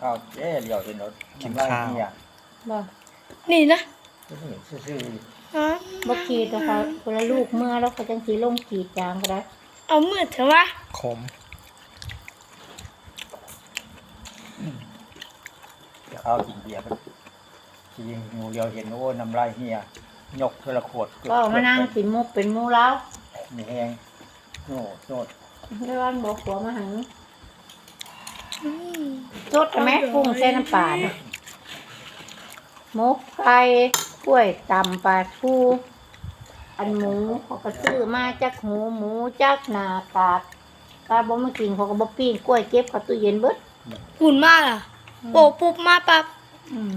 ข้าวเจ๊เดียวเห็นรถกินข้าว เนี่ยบ่นี่นะซื่อฮะบ่ขีดนะคะคนละลูกเมื่อแล้วเขาจังสิลงขีดจางก็ได้เอามือเถอะวะขมๆข้าวกินเบียร์มันทีงูเดียวเห็นโอ้น้ำลายเฮียยกเทละขวดก็เอามานั่งสิมุกเป็นหมูแล้วนี่แห้งโน่โน่ ไม่ว่าบอกหัวมาหังอืม สดแม่กุ้งเส้นน้ำปลาน่ะหมกไก่กล้วยตำปลาทูอันหมูเขาก็ซื้อมาจากหูหมูจากหนากาดถ้าบ่มากินเขาก็บ่ปิ้งกล้วยเก็บเข้าตู้เย็นเบิดหุ่นมากอะโปะปุ๊บมาปั๊บอืม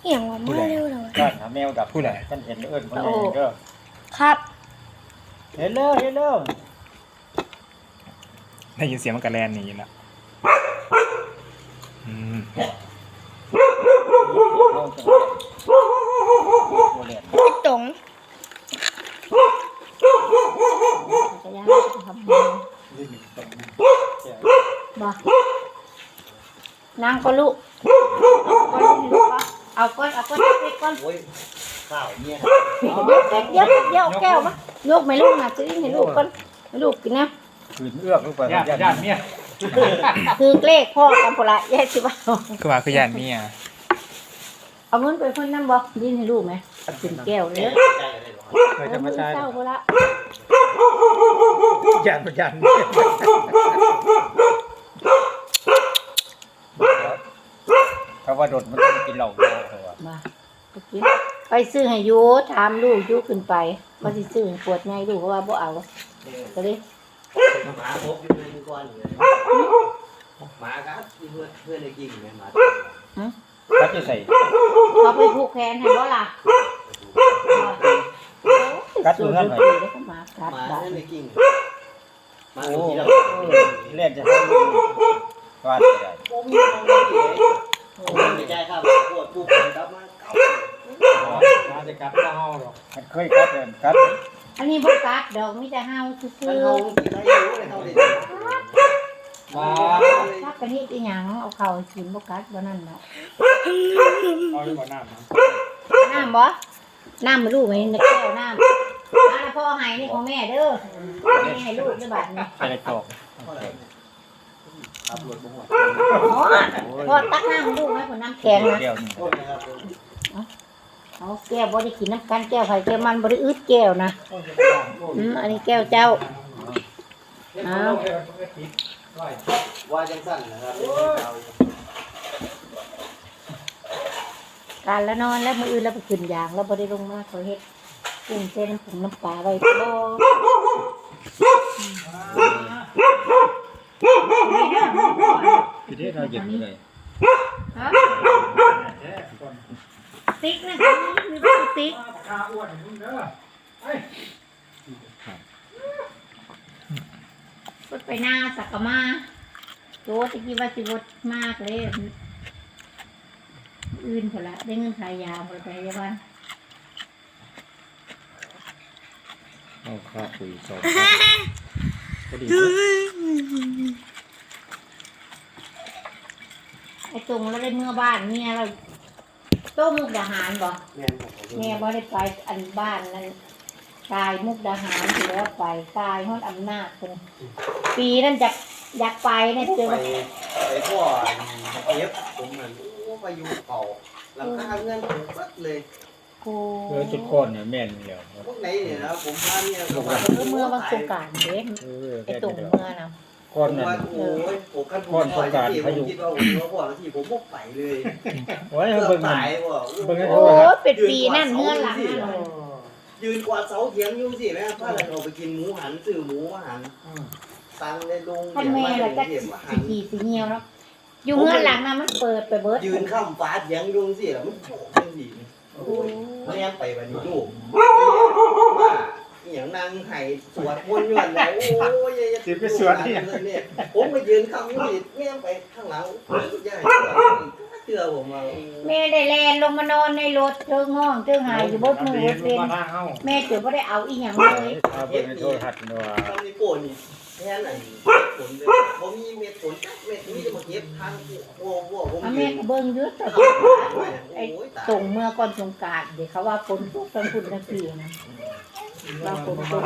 เหี่ยงว่ามาเร็วเลยวะด้านหาแมวดับท่านเห็นเอิ้นคนนี้เด้อครับเห็นเลยเห็นเลยได้ยินเสียงมันกระแลนหนี้ละ อืมไอ้ตงจักรยานทำบ่บ่นางก็ลูกเอาก้อนเอาก้อนเอาก้อนโอ้ยข้าวเนี่ยเดี๋ยวเดี๋ยวเยวเอาแก้วมาลูกไม่ลูกนะซื้อให้ลูกก่อนให้ลูกกินนะขืนเอื้อกลงไปญาติญาติเมีย คือเลขพ่อกันพละแย่สิบ่าคือว่าคือยานเมียเอาเงินไปคนนั่นบ่ยินให้ลูกไหมกินแก้วเลยเคยจะมาใช้เศร้าพละยันมายันเขาว่าโดดมันต้องกินเหล้าด้วยเขาว่ามาไปกินไปซื้อให้อยูถามลูกอยูขึ้นไปว่าสิซื้อให้ปวดไงลูกก็ว่าบ่เอาก็เลยหมาพบอยู่ในก้อนเลย หมาครับเพื่อนเพื่อนได้กินไหมหมาเขาจะใส่เขาไปผูกแขนให้บ่ล่ะกัดมือนั่นหน่อยแล้วก็มากัดหมาบาดเพื่อนได้กินหมาโอ้ที่เราเล่นจะให้ลูกวาดไม่ได้ผมยังไม่ได้ผมไม่ใจครับปวดปุ๊บกลับมาเก่ามาจะกัดเฮาหรอกมันเคยกัดเลยกัดอันนี้บ่กัดดอกมีแต่เฮาซื่ท่านอเขากินได้รู้เลยเขาเลย มาๆถ้ากันเฮ็ดอีหยังเอาเข้าให้กินบ่กัดบ่นั่นเนาะเอาอยู่บ่น้ำนะน้ำบ่น้ำมาลูกไว้ในแก้วน้ำอ่าพ่อให้นี่ของแม่เด้อนี่ให้ลูกเด้อบัดนี้ใส่ในกรอกขับรถบ่หัวอ๋อพ่อตักน้ำให้ลูกไหมคนน้ำแข็งนะเดียวนี่โทษนะครับเอาแก้วบ่ได้กินน้ำกันแก้วไข่แก้วมันบ่ได้อึดแก้วนะอืมอันนี้แก้วเจ้าเอา ว่าจังสั้นนะครับการแล้วนอนแล้วมื้ออื่นแล้วไปขึ้นยางแล้วบ่ได้ลงมาเขาเฮ็ดกุ้งเส้นน้ำผงน้ำปลาไว้บ่ทีนี้เราหยิบเลยฮะติ๊กนะมีพวกติ๊กขาอ้วนมึงเด้อ รถไป หน้าสักกะมาโตตะกี้ว่าสิรถมากเลย อื่นพอละได้เงินขายยาพอไปยาบ้านเอาข้าวคุยสองพอดีไอ้ตรงแล้วได้เมื่อบ้านเมียเราโต้มุกดาหารบ่แม่ผมแม่บ่ได้ไปอันบ้านนั้นกายมุกดาหารที่แล้วไปกายฮอดอำนาจคน ปีนั้นอยากอยากไปเนี่ยเจอไปไปพ่อเอฟผมเหมือนโอ้ไปอยู่เก่าหลังคาเงินผมสักเลยโอ้เออจุดก้อนเนี่ยแม่นเดียวพวกไหนเนี่ยนะผมพาเนี่ยเออเมื่อวันสงกรารเด้เออไอ้แค่ตรงเดียวเมื่อนะก้อนผมนั่นว่าโอ้ยผมขั้นผมปล่อยที่ผมคิดว่าผมว่าพ่อแล้วที่ผมพกไปเลยไว้เกืเบิ่อบงมันตายว่ะเบิ่งให้โอ้เขายเป็นปีนั่นเมื่อหลังนั่นเลยยืนกวาดเสาเถียงอยู่สิแม่ถ้าเราไปกินหมูหันซื้อหมูมาหัน ตังในโรงท่านแม่เราจะเถียงมาหัสินขี่สิเหี่ยวเนาะอยู่เมื่อหลังนะมันเปิดไปเบิดยืนข้ามฟ้าเถียงอยู่สิแล้วมันโฉบจังสิโอ้ยมันยังไปวันนี้ลูกว่าอหย่างนางไห้สวดมนต์อยู่อันไหนโอ้ยสิไปสวดเนี่ยผมไปยืนข้ามอยู่นี่แม่งไปข้างหลังย่าเชื่อผมว่าแม่ได้แลนลงมานอนในรถเทิงห้องเทิงหายอยู่บนมือเวนมาทางเฮาแม่เจอบ่ได้เอาอีหยังเลยเอาเบิ่งในโทรทัศน์ว่าทำนี่โป้นี่ แค่ไหนผลเลยบ่มีเม็ดผลจักเม็ดนี้จะมาเก็บทางโอ้โหผมอายืแม่นก็เบิ่งอยู่แต่โอ้ยไอ้โอ้ยตายส่งเมื่อก่อนสงกรารเดี๋ยวเขาว่าฝนตกทั้งคุณทั้งปีนะว่าฝนตก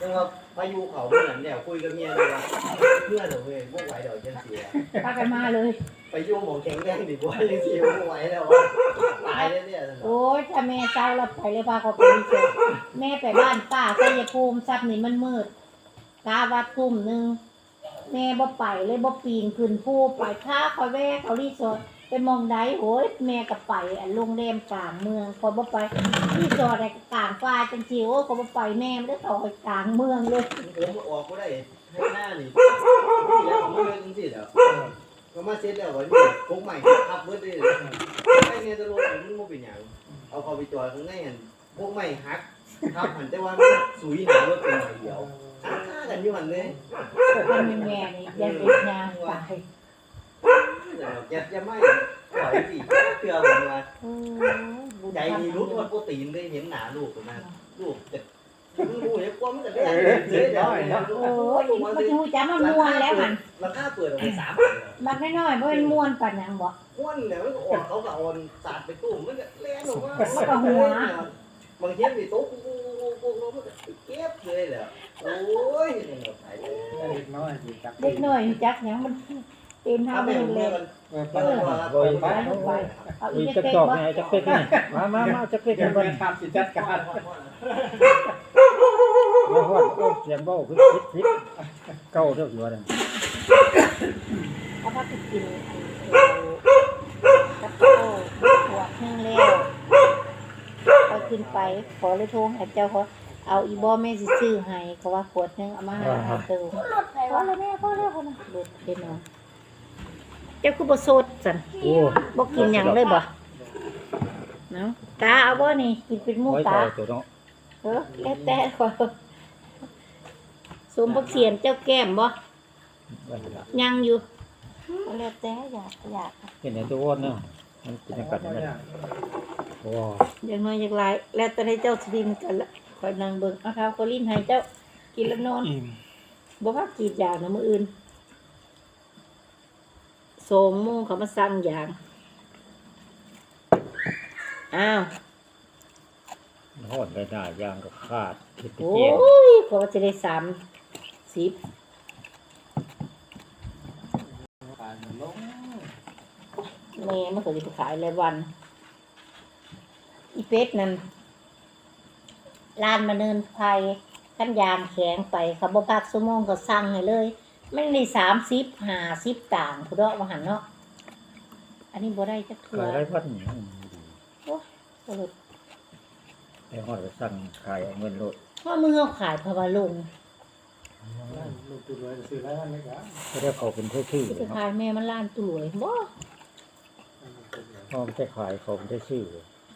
จังว่าพายุเขาเมื่อนั้นเนี่ยคุยกับเมียเลยว่าเพื่อนเหรอเว้ยพวกไหวเดี๋ยวจังเสีย พากันมาเลย ไปยุ่งหมองแข็งแรงดีกว่าจังเสียพวกไหวแล้วว่าตายแล้วเนี่ยนั่นน่ะโอ้ยถ้าแม่เศร้าแล้วไปเลยพาเขาไปรีเจอแม่ไปบ้านป้าชัยภูมิซับนี่มันมืด กาวัดทุ่มหนึ่งแม่บ่ไปเลยบ่ปีนขึ้นภูไปท่าคอยแวะเขารีสอร์ทไปมองใดโอ้ยแม่ก็ไปอันโรงแรมกลางเมืองคอยบ่ไปรีสอร์ทไอ้กลางฟ้าจังซี่โอ้ยก็บ่ไปแม่ไม่ได้ต่อกลางเมืองเลยผมออกก็ได้ให้หน้านี่แล้วผมไม่เล่นจังสิแล้วก็มาเซ็ตแล้ววันนี้พกใหม่ขับเบิดเลยไอ้เนี่ยจะลงมันบ่เป็นหยังเอาเขาไปจอดข้างในอันพวกใหม่ฮักทับหันแต่ว่าสุยหนารถเป็นหน่อยเดียว กันอยู่หันเลยคนมีแม่นี่ยังเป็นยางตายจะจะไม่ปล่อยสิเตือนผมมาโอ้ยบุญใจทำมีบุรู้ญว่าโปรตีนได้เห็นหนาลูกตรงนั้นลูกจะมึงรู้เนี่ยกลัวมันจะได้เจ๊เดี๋ยวโอ้ยมันจะหูจ้ามันม่วนแล้วหันราคาเปิดออกไปสามบักน้อยๆเพราะมันม่วนปันหยังบ่ม้วนเนี่ยมันออกเขาก็ออนสาดไปตุ้มมันจะเล่นออกมาบางทีมีโต๊ะกูกูกูกูมันเก็บเลยแหละ โอ้ยนี่เราใส่เลยเด็กน้อยสิจักเด็กน้อยจักหยังมันเต็มเท้าถ้ามัไม่นเมื่เล็อกมันเออเอไปอไปลงไปเอาอีมีกจักเป๊กจอกบ่ไงจักเป็กนี่มามามาจักเป็กเดี๋กัยวนเบิ่แม่งทำสิจัดการมาฮอดโอ้เสียงเบ้าคือพิษพิษเก้าเท่าอยู่นั่นเอาพาไปกินกับข้าวขวดหนึงแล้วพอขึ้นไป ขอเลยโทรให้เจ้าเขา เอาอีบอแม่สิซื้อให้เขาว่าขวดหนึงเอามาให้เอาเติมรถไฟพอวะแล้วแม่พอแล้วพอแล้วเด็ดเด็ดเนาะเจ้าคือบ่โสดสันโอ้บ่กินหยังเลยบ่เนาะตาเอาบ่นี่กินเป็นหมูไว้ตาต่อตัวเนาะเออแล้วแต่ขอสมบักเสียนเจ้าแก้มบ่ไว้ละยังอยู่เอาแล้วแต่อยากอยากเห็นในตัวอ้วนเนาะมันกินกันมันโอ้อย่างน้อยอย่างไรแล้วแต่ให้เจ้าสลิมกันละค อยนั่งเบิ่งเอาเท้าก็ลิ้นให้เจ้ากินแล้วนอนอิ่มบ่พักกรีดยางนะมื้ออื่นโสมโมงเขามาสั่งยางอ้าวฮอดได้ได้ยางก็ขาดคิดไปโอ้เกี่ยงยเขาว่าจะได้สามสิบลงแม่มันก็จะไปขายรายวัน อีเป็ดนั่น ร้านมาเนินไฟขั้นยางแข็งไปเขาบ่พักสมองก็สั่งให้เลยไม่ได้สามสิบห้าสิบต่างผู้ดอกว่าหันเนาะอันนี้บ่ได้จักเทื่อขายได้พันหยังสรุปไอ้ฮอดก็สั่งขายเอาเงินโลดว่ามือเขาขายเพราะว่าลงลูกตัวรวยซื้อแล้วนั่นเลยครับก็ได้เขาเป็นชื่อที่ๆไปเนาะขายแม่มันล้านตัวเลยบ่พ่อไม่ได้ขายเขาไม่ได้ชื่อ